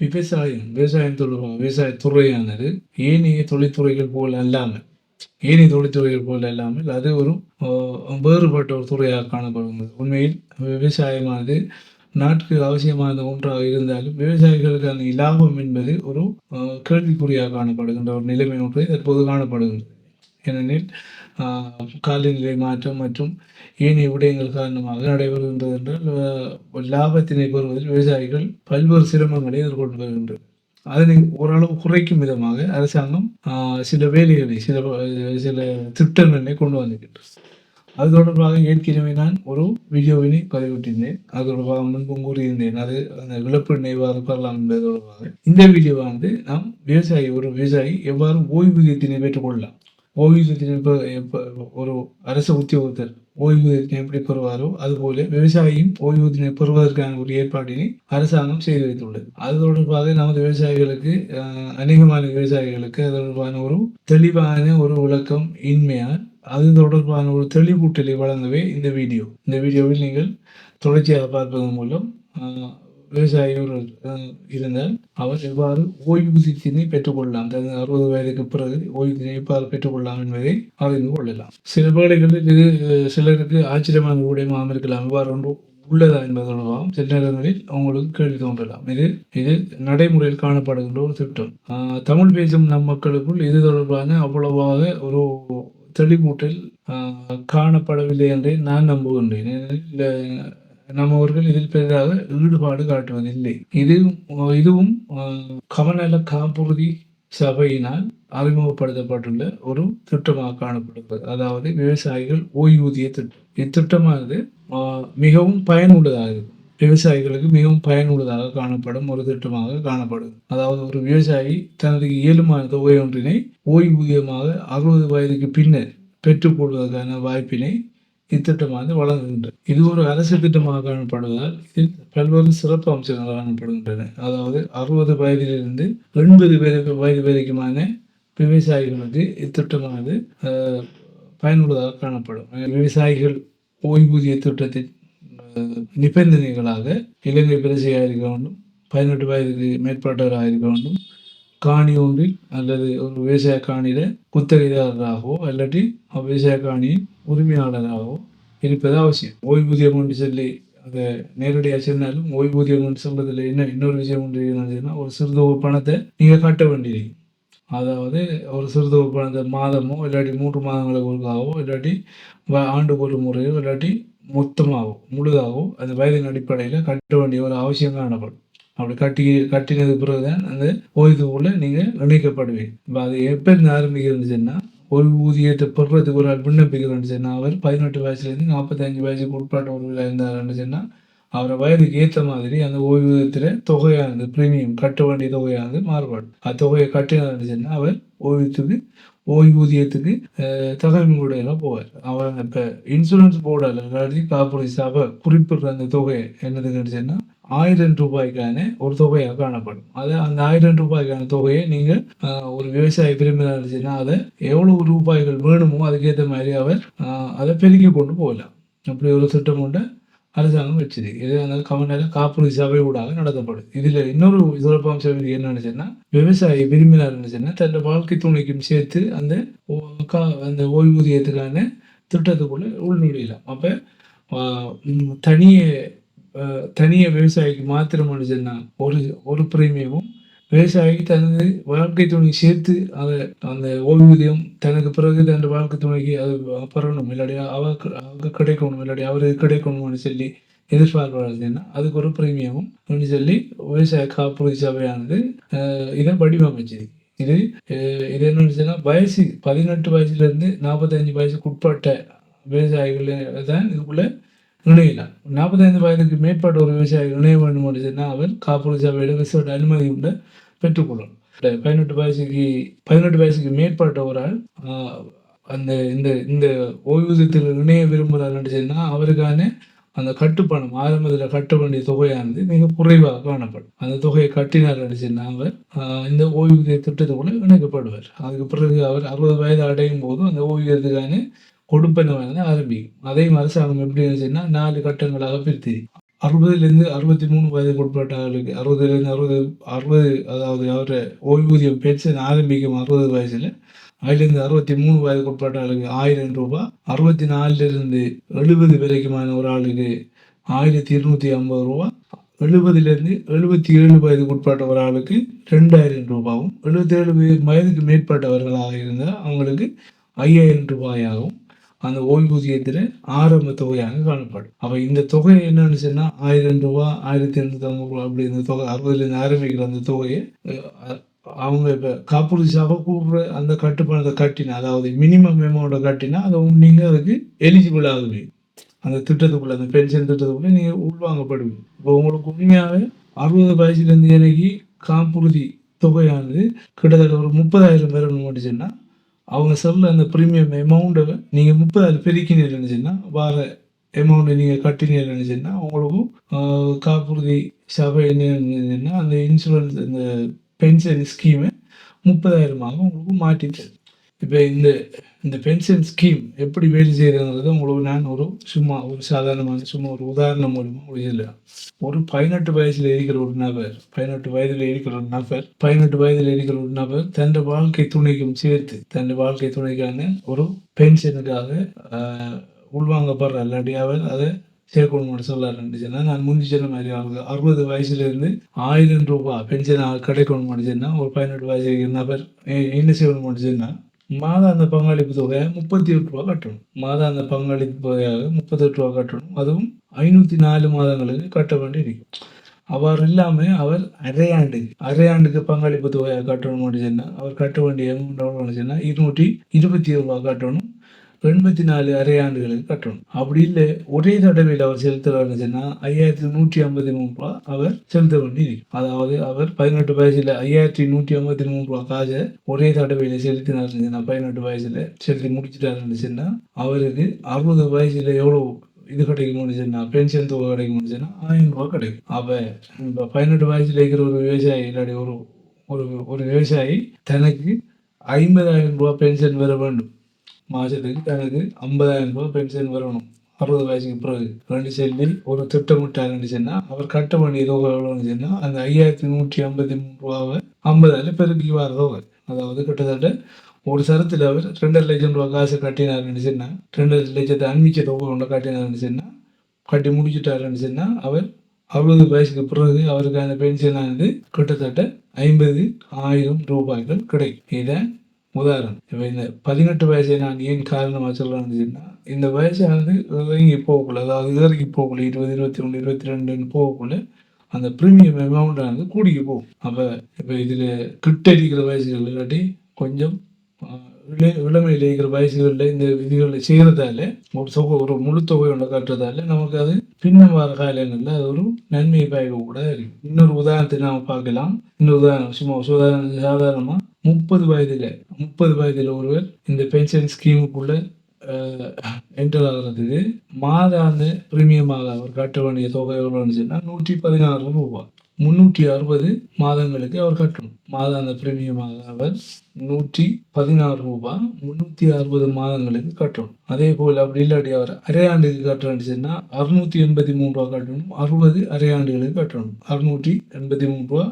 விவசாயம் விவசாயம் தொடர்பாக விவசாய துறையானது ஏனைய தொழில்துறைகள் போல் அல்லாமல் ஏனைய தொழில்துறைகள் போல் இல்லாமல் அது ஒரு வேறுபட்ட ஒரு துறையாக காணப்படுகிறது உண்மையில் விவசாயமானது நாட்டுக்கு அவசியமான ஒன்றாக இருந்தாலும் விவசாயிகளுக்கான இலாபம் என்பது ஒரு கேள்விக்குறியாக காணப்படுகின்ற ஒரு நிலைமை ஒன்று தற்போது காணப்படுகிறது ஏனெனில் காலநிலை மாற்றம் மற்றும் ஏனைய விடயங்கள் காரணமாக நடைபெறுகின்றது என்றால் லாபத்தினை பெறுவதில் விவசாயிகள் பல்வேறு சிரமங்களை எதிர்கொண்டு வருகின்றனர். அதனை ஓரளவு குறைக்கும் விதமாக அரசாங்கம் சில வேலைகளை சில சில திட்டங்களை கொண்டு வந்திருக்கின்றது. அது தொடர்பாக ஏற்கனவே நான் ஒரு வீடியோவினை பதிவிட்டிருந்தேன். அது தொடர்பாக முன்பும் கூறியிருந்தேன். அது அந்த விழப்பு நினைவாக பெறலாம் என்பது தொடர்பாக. இந்த வீடியோவானது நாம் விவசாயி ஒரு விவசாயி எவ்வாறு ஓய்வூதியத்தினை பெற்றுக்கொள்ளலாம்? ஓய்வூதியத்தினை பெ- எப்ப- ஒரு அரசு உத்தியோகத்தர் ஓய்வூதியத்தினை எப்படி பெறுவாரோ அதுபோல விவசாயியும் ஓய்வூதியத்தினை பெறுவதற்கான ஒரு ஏற்பாட்டினை அரசாங்கம் செய்து வைத்துள்ளது அது தொடர்பாக நமது விவசாயிகளுக்கு அஹ், அநேகமான விவசாயிகளுக்கு அது தொடர்பான ஒரு தெளிவான ஒரு விளக்கம் இன்மையால் அது தொடர்பான ஒரு தெளிவூட்டலை வழங்கவே இந்த வீடியோ இந்த வீடியோவில் நீங்கள் தொடர்ச்சியாக பார்ப்பதன் மூலம் ஆஹ், விவசாயி ஒரு இருந்தால் அவர் எவ்வாறு ஓய்வூதியத்தினை பெற்றுக்கொள்ளலாம்? அதாவது அறுபது வயதுக்கு பிறகு ஓய்வூதியத்தை எவ்வாறு பெற்றுக்கொள்ளலாம் என்பதை அறிந்து கொள்ளலாம். சில வேளைகளில் இது சிலருக்கு ஆச்சரியமான விடயமாக இருக்கலாம். எவ்வாறு ஒன்று உள்ளதா என்பது தொடர்பாகவும் சில நேரங்களில் உங்களுக்கு கேள்வி தோன்றலாம். இது இது நடைமுறையில் காணப்படுகின்ற ஒரு திட்டம். தமிழ் பேசும் நம் மக்களுக்குள் இது தொடர்பான அவ்வளவாக ஒரு தெளிவூட்டில் காணப்படவில்லை என்றே நான் நம்புகின்றேன். நம்மவர்கள் இதில் பெரிதாக ஈடுபாடு காட்டுவதில்லை. இது இதுவும் கமநல காப்புறுதி சபையினால் அறிமுகப்படுத்தப்பட்டுள்ள ஒரு திட்டமாக காணப்படுகிறது. அதாவது விவசாயிகள் ஓய்வூதிய திட்டம். இத்திட்டமானது மிகவும் பயனுள்ளதாக இருக்கும். விவசாயிகளுக்கு மிகவும் பயனுள்ளதாக காணப்படும் ஒரு திட்டமாக காணப்படும் அதாவது ஒரு விவசாயி தனது இயலுமான தொகை ஒன்றினை ஓய்வூதியமாக அறுபது வயதுக்கு பின்னர் பெற்றுக்கொள்வதற்கான வாய்ப்பினை இத்திட்டமானது வழங்குகின்றது இது ஒரு அரசு திட்டமாக காணப்படுவதால் இதில் பல்வேறு சிறப்பு அம்சங்கள் காணப்படுகின்றன. அதாவது அறுபது வயதிலிருந்து எண்பது வயது வயது வரைக்குமான விவசாயிகளுக்கு இத்திட்டமானது பயனுள்ளதாக காணப்படும். விவசாயிகள் ஓய்வூதிய திட்டத்தின் நிபந்தனைகளாக இலங்கை பிரசியாக இருக்க வேண்டும் பதினெட்டு வயதுக்கு மேற்பட்டவராக இருக்க வேண்டும் காணி ஒன்றில் அல்லது ஒரு விவசாய காணியில குத்தகைதாரராகவோ இல்லாட்டி விவசாய காணியின் உரிமையாளராகவோ இருப்பது அவசியம். ஓய்வூதியம் என்று சொல்லி அதை நேரடியாக சொன்னாலும் ஓய்வூதியம் என்று சொல்றதுல என்ன இன்னொரு விஷயம் ஒன்று என்னதுன்னா ஒரு சிறுதொகு பணத்தை நீங்க கட்ட வேண்டியிருக்கு அதாவது ஒரு சிறுதொகு பணத்தை மாதமோ இல்லாட்டி மூன்று மாதங்களுக்கு ஒருக்காகவோ இல்லாட்டி வ- ஆண்டுக்கு ஒரு முறையோ இல்லாட்டி மொத்தமாகவோ முழுதாகவோ அந்த வயதின் அடிப்படையில் கட்ட வேண்டிய ஒரு அவசியம் காணப்படும். அப்படி கட்டி கட்டினது பிறகுதான் அந்த ஓய்வுக்குள்ள நீங்கள் இணைக்கப்படுவீங்க இப்போ அது எப்போ இருந்து ஒரு ஓய்வூதியத்தை பெறுறதுக்கு ஒரு ஆள் விண்ணப்பிக்கிறோன்னு அவர் பதினெட்டு வயசுலேருந்து நாற்பத்தஞ்சு வயசுக்கு உட்பட்ட ஒரு இருந்தாருன்னு சொன்னால் அவரை வயதுக்கு ஏற்ற மாதிரி அந்த ஓய்வூதியத்தில் தொகையானது பிரீமியம் கட்ட வேண்டிய தொகையானது மாறுபாடு அந்த தொகையை கட்டினாருன்னு அவர் ஓய்வூத்துக்கு ஓய்வூதியத்துக்கு அஹ், தகவல் எல்லாம் போவார். அவர் இப்போ இன்சூரன்ஸ் போர்டால் இல்லாட்டி காப்புறுதி சபை குறிப்பிடுற அந்த தொகை என்னது சொன்னா ஆயிரம் ரூபாய்க்கான ஒரு தொகையாக காணப்படும். அது அந்த ஆயிரம் ரூபாய்க்கான தொகையை நீங்கள் ஒரு விவசாயி விரும்பினா அதை எவ்வளவு ரூபாய்கள் வேணுமோ அதுக்கேற்ற மாதிரி அவர் அதை பெருக்கி கொண்டு போகலாம். அப்படி ஒரு திட்டம் உண்டு அரசாங்கம் வச்சுது எது இருந்தாலும் கமநல காப்புறுதி சபை ஊடாக நடத்தப்படுது இதில் இன்னொரு சிறப்பம்சம் இது என்னன்னு சொன்னா விவசாயி விரும்பினார் சொன்னா தன்னோட வாழ்க்கை துணைக்கும் சேர்த்து அந்த கா- அந்த ஓய்வூதியத்துக்கான திட்டத்துக்குள்ள உள்நுழையலாம். அப்ப தனிய தனிய விவசாயிக்கு மாத்திரம் சொன்னா ஒரு ஒரு பிரீமியமும் விவசாயிக்கு தனது வாழ்க்கை துணை சேர்த்து அதை அந்த ஓய்வூதியம் தனக்கு பிறகு தன் வாழ்க்கை துணைக்கு அது பெறணும் இல்லாட்டி அவருக்கு அவருக்கு கிடைக்கணும். இல்லாட்டி அவருக்கு கிடைக்கணும்னு சொல்லி எதிர்பார்க்கிறாருன்னா அதுக்கு ஒரு பிரீமியமும் அப்படின்னு சொல்லி விவசாய காப்புறுதி சபையானது ஆஹ், இதை வடிவமைச்சது இது இது என்ன வயசு பதினெட்டு வயசுல இருந்து நாற்பத்தஞ்சு வயசுக்கு உட்பட்ட விவசாயிகள் தான் இதுக்குள்ளே இணையலாம். நாற்பத்தைந்து வயதுக்கு மேற்பட்ட ஒரு விவசாயி இணைய வேண்டும் என்று சொன்னால் அவர் காப்புறுதி சபையிட விசேட அனுமதி உண்டு. பெற்றுக்கொள்ளணும் பதினெட்டு வயசுக்கு பதினெட்டு வயசுக்கு மேற்பட்ட ஒரு ஆள் அந்த இந்த இந்த ஓய்வூதியத்தில் இணைய விரும்புகிறார் சொன்னால் அவருக்கான அந்த கட்டுப்பணம் ஆரம்பத்தில் கட்ட வேண்டிய தொகையானது மிக குறைவாக காணப்படும். அந்த தொகையை கட்டினார் சொன்னால் அவர் இந்த ஓய்வூதிய திட்டத்துக்குள்ள இணைக்கப்படுவார். அதுக்கு பிறகு அவர் அறுபது வயது அடையும் போது அந்த ஓய்வூதியத்துக்கான கொடுப்பனவானது ஆரம்பிக்கும். அதையும் அரசாங்கம் எப்படி இருந்துச்சுன்னா நாலு கட்டங்களாக பிரித்து அறுபதுலேருந்து அறுபத்தி மூணு வயதுக்கு உட்பட்டவர்களுக்கு ஆளுக்கு அறுபதுலேருந்து அறுபது அறுபது அதாவது அவரை ஓய்வூதியம் பென்ஷன் ஆரம்பிக்கும் அறுபது வயசில் அதிலிருந்து அறுபத்தி மூணு வயதுக்கு உட்பட்ட ஆளுக்கு ஆயிரம் ரூபாய் அறுபத்தி நாலுலேருந்து எழுபது வரைக்குமான ஒரு ஆளுக்கு ஆயிரத்தி இருநூற்றி ஐம்பது ரூபா எழுபதுலேருந்து எழுபத்தி ஏழு வயதுக்கு உட்பட்ட ஒரு ஆளுக்கு ரெண்டாயிரம் ரூபாயும் எழுபத்தி ஏழு வயதுக்கு மேற்பட்டவர்களாக இருந்தால் அவங்களுக்கு ஐயாயிரம் ரூபாயாகவும் அந்த ஓய்வூதியத்தில் ஆரம்ப தொகையாக காணப்படும். அப்போ இந்த தொகை என்னன்னு சொன்னால் ஆயிரம் ரூபா ஆயிரத்தி எண்ணூற்றி ஐம்பது ரூபா அப்படி இந்த தொகை அறுபதுலேருந்து ஆரம்பிக்கிற அந்த தொகையை அவங்க இப்போ காப்புறுதி சபை கூடுற அந்த கட்டுப்பாடத்தை கட்டினா அதாவது மினிமம் அமௌண்ட்டை கட்டினா அதை நீங்கள் அதுக்கு எலிஜிபிள் ஆகுவீங்க அந்த திட்டத்துக்குள்ள அந்த பென்ஷன் திட்டத்துக்குள்ளே நீங்கள் உள்வாங்கப்படுவீங்க. இப்போ உங்களுக்கு உண்மையாகவே அறுபது வயசுலேருந்து எனக்கு காப்புறுதி தொகையானது கிட்டத்தட்ட ஒரு முப்பதாயிரம் பேர் மட்டுச்சுன்னா அவங்க சொல்ல அந்த ப்ரீமியம் அமௌண்ட்டை நீங்கள் முப்பதாயிரம் பெருக்கினீங்கன்னு நினச்சின்னா வார அமௌண்ட்டை நீங்கள் கட்டினீங்க நினச்சின்னா உங்களுக்கும் காப்புறுதி சபை என்ன அந்த இன்சூரன்ஸ் இந்த பென்ஷன் ஸ்கீமை முப்பதாயிரமாக உங்களுக்கு மாற்றிட்டு இப்போ இந்த இந்த பென்ஷன் ஸ்கீம் எப்படி வேலை செய்யறதுங்கிறது உங்களுக்கு நான் ஒரு சும்மா ஒரு சாதாரணமான சும்மா ஒரு உதாரணம் மூலமா உங்களுக்கு இல்லை ஒரு பதினெட்டு வயசுல இருக்கிற ஒரு நபர் பதினெட்டு வயதுல இருக்கிற ஒரு நபர் பதினெட்டு வயதுல இருக்கிற ஒரு நபர் தன் வாழ்க்கை துணைக்கும் சேர்த்து தன் வாழ்க்கை துணைக்கான ஒரு பென்ஷனுக்காக உள்வாங்கப்படுற இல்லாட்டி அவர் அதை சேர்க்கணும்னு சொல்லாருன்னு சொன்னா நான் முந்தி சொன்ன மாதிரி அவங்க அறுபது வயசுல இருந்து ஆயிரம் ரூபாய் பென்ஷன் கிடைக்கணும்னு சொன்னா ஒரு பதினெட்டு வயசு நபர் என்ன செய்யணும்னு சொன்னா மாதாந்த பங்களிப்பு தொகை முப்பத்தி எட்டு ரூபா கட்டணும். மாதாந்த பங்களிப்பு தொகையாக முப்பத்தி எட்டு ரூபா கட்டணும். அதுவும் ஐநூற்றி நாலு மாதங்களுக்கு கட்ட வேண்டி இருக்கும் அவர் இல்லாமல் அவர் அரையாண்டு அரையாண்டுக்கு பங்களிப்பு தொகையாக கட்டணும்னு சொன்னால் அவர் கட்ட வேண்டிய அமௌண்ட் சொன்னால் இருநூற்றி இருபத்தி ஏழு ரூபா கட்டணும். எண்பத்தி நாலு அரை ஆண்டுகளுக்கு கட்டணும் அப்படி இல்லை ஒரே தடவையில் அவர் செலுத்துறாருன்னு சொன்னால் ஐயாயிரத்தி நூற்றி ஐம்பத்தி மூணு ரூபா அவர் செலுத்த வேண்டி அதாவது அவர் பதினெட்டு வயசுல ஐயாயிரத்தி நூற்றி ஐம்பத்தி மூணு ரூபா காசை ஒரே தடவையில் செலுத்தினாருன்னு பதினெட்டு வயசுல செலுத்தி முடிச்சிட்டாருந்துச்சுன்னா அவருக்கு அறுபது வயசுல எவ்வளோ இது கிடைக்கும்னு சொன்னால் பென்ஷன் தொகை கிடைக்கும்னு சொன்னால் ஆயிரம் ரூபா கிடைக்கும். அப்போ இப்போ பதினெட்டு வயசுல இருக்கிற ஒரு விவசாயி இல்லாட்டி ஒரு ஒரு ஒரு விவசாயி தனக்கு ஐம்பதாயிரம் ரூபா பென்ஷன் பெற வேண்டும். மாதத்துக்கு தனக்கு ஐம்பதாயிரம் ரூபாய் பென்ஷன் வரணும். அறுபது வயசுக்கு பிறகு. ரெண்டு செல்லில் ஒரு திட்டமிட்டாருன்னு சொன்னால் அவர் கட்ட வேண்டிய தொகை எவ்வளோன்னு சொன்னால் அந்த ஐயாயிரத்தி நூற்றி ஐம்பத்தி மூணு ரூபாவை ஐம்பதாயிரம் பெருக்கிவார் தொகை. அதாவது கிட்டத்தட்ட ஒரு சரத்தில் அவர் ரெண்டரை லட்சம் ரூபா காசு கட்டினாருன்னு சொன்னால் ரெண்டரை லட்சத்தை அன்மிச்ச தொகை ஒன்று கட்டினாருன்னு சொன்னால் கட்டி முடிச்சுட்டாருன்னு சொன்னால் அவர் அறுபது வயசுக்கு பிறகு அவருக்கு அந்த பென்ஷனானது கிட்டத்தட்ட ஐம்பது ஆயிரம் ரூபாய்கள் கிடைக்கும். இதை உதாரணம் இப்போ இந்த பதினெட்டு வயசை நான் ஏன் காரணமாக சொல்கிறேன்னு சொன்னால் இந்த வயசானது இறங்கி போகக்குள்ள அதாவது இறங்கி போகக்குள்ள இருபது இருபத்தி ஒன்று இருபத்தி ரெண்டுன்னு போகக்குள்ள அந்த ப்ரீமியம் அமௌண்ட் ஆனது கூடிக்க போகும். அப்போ இப்போ இதில் கிட்ட கிட்டடிக்கிற வயசுகள் இல்லாட்டி கொஞ்சம் இள இளமையில் இருக்கிற வயசுகளில் இந்த விதிகளை செய்கிறதால ஒரு தொகை ஒரு முழு தொகை ஒன்று கட்டுறதால நமக்கு அது பின்னம் வர காலங்களில் அது ஒரு நன்மையை பயக்க கூட இருக்கு. இன்னொரு உதாரணத்தை நாம் பார்க்கலாம். இன்னொரு உதாரணம் சும்மா சுதாரண சாதாரணமாக முப்பது வயதில் முப்பது வயதில் ஒருவர் இந்த பென்ஷன் ஸ்கீமுக்குள்ள என்டர் ஆகிறதுக்கு மாதாந்த பிரீமியமாக அவர் கட்ட வேண்டிய தொகை எவ்வளோன்னு சொன்னால் நூற்றி பதினாறு ரூபாய். முன்னூற்றி அறுபது மாதங்களுக்கு அவர் கட்டணும். மாதாந்த பிரீமியமாக அவர் நூற்றி பதினாறு ரூபாய் முன்னூற்றி அறுபது மாதங்களுக்கு கட்டணும். அதே போல் அப்படி இல்லாட்டி அவர் அரையாண்டுக்கு கட்டணுச்சுன்னா அறுநூற்றி எண்பத்தி மூணு ரூபா கட்டணும். அறுபது அரையாண்டுகளுக்கு கட்டணும். அறுநூற்றி எண்பத்தி மூணு ரூபா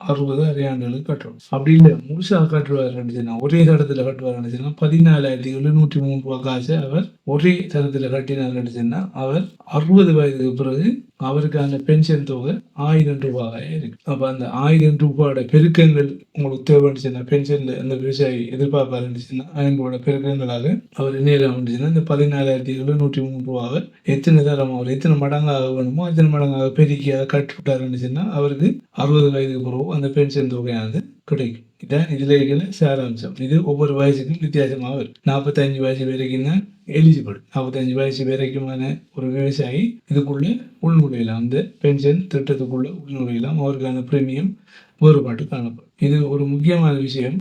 அறுபது அரையாண்டுகளுக்கு கட்டணும். அப்படி இல்லை முழுசா கட்டுவார் சொன்னா ஒரே தடத்தில் கட்டுவார் சொன்னா பதினாலாயிரத்தி எழுநூற்றி மூணு ரூபா காசை அவர் ஒரே தரத்தில் கட்டினார் சொன்னா அவர் அறுபது வயதுக்கு பிறகு அவருக்கான பென்ஷன் தொகை ஆயிரம் ரூபாய் இருக்கு. அப்ப அந்த ஆயிரம் ரூபாயோட பெருக்கங்கள் உங்களுக்கு தேவைன்னு பென்ஷன்ல அந்த விவசாயி எதிர்பார்ப்பாருன்னு சொன்னா அவங்களோட பெருக்கங்களாக அவர் நேரம் வந்துச்சுன்னா இந்த பதினாலாயிரத்தி எழுநூற்றி மூணு ரூபாவை எத்தனை தரம் அவர் எத்தனை மடங்காக வேணுமோ எத்தனை மடங்காக பெருக்கியாக அதை விட்டார் இருந்துச்சுன்னா அவருக்கு அறுபது வயதுக்கு பிறகு அந்த பென்ஷன் தொகையானது கிடைக்கும். இதான் இதுல இருக்கிற சாராம்சம். இது ஒவ்வொரு வயசுக்கும் வித்தியாசமாக இருக்கு நாற்பத்தஞ்சு வயசு வரைக்கும் தான் எலிஜிபிள் நாற்பத்தஞ்சு வயசு வரைக்குமான ஒரு விவசாயி இதுக்குள்ள உள்நுழையலாம். அந்த பென்ஷன் திட்டத்துக்குள்ள உள்நுழையலாம். அவருக்கான பிரீமியம் வேறுபாட்டு காணப்படும். இது ஒரு முக்கியமான விஷயம்.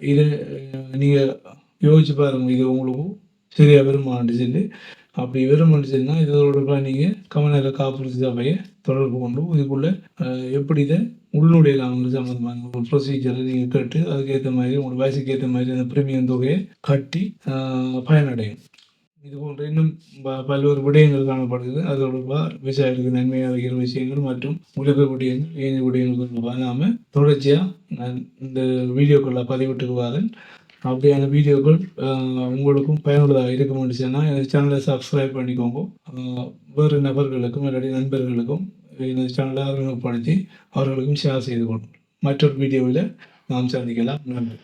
இதை ஆஹ் நீங்க யோசிச்சு பாருங்க. இது உங்களுக்கு சரியா வருமானு சொல்லி அப்படி வருமானு சொன்னால் இதோட நீங்கள் கமநல காப்புறுதி சபையை தொடர்பு கொண்டு இதுக்குள்ள எப்படி இதை உள்நுழையலாம்னு சம்மந்தமாக ஒரு ப்ரொசீஜரை நீங்கள் கேட்டு அதுக்கேற்ற மாதிரி உங்களோட வயசுக்கு ஏற்ற மாதிரி அந்த பிரீமியம் தொகையை கட்டி பயனடையும் இது போன்ற இன்னும் ப- பல்வேறு விடயங்கள் காணப்படுகிறது. அதோட விவசாயிகளுக்கு நன்மை அளிக்கிற விஷயங்கள் மற்றும் உலக விடயங்கள் ஏனைய விடயங்கள் தொடர்பாக தொடர்ச்சியாக நான் இந்த வீடியோக்களை பதிவிட்டுக்குவாதன் வரேன் அப்படியான வீடியோக்கள் உங்களுக்கும் பயனுள்ளதாக இருக்க முடிச்சுன்னா எனது சேனலை சப்ஸ்கிரைப் பண்ணிக்கோங்க. வேறு நபர்களுக்கும் இல்லாட்டி நண்பர்களுக்கும் சேனலை அறிமுகப்படுத்தி அவர்களுக்கும் ஷேர் செய்து கொள்ளும் மற்றொரு வீடியோவில் நாம் சந்திக்கலாம் நன்றி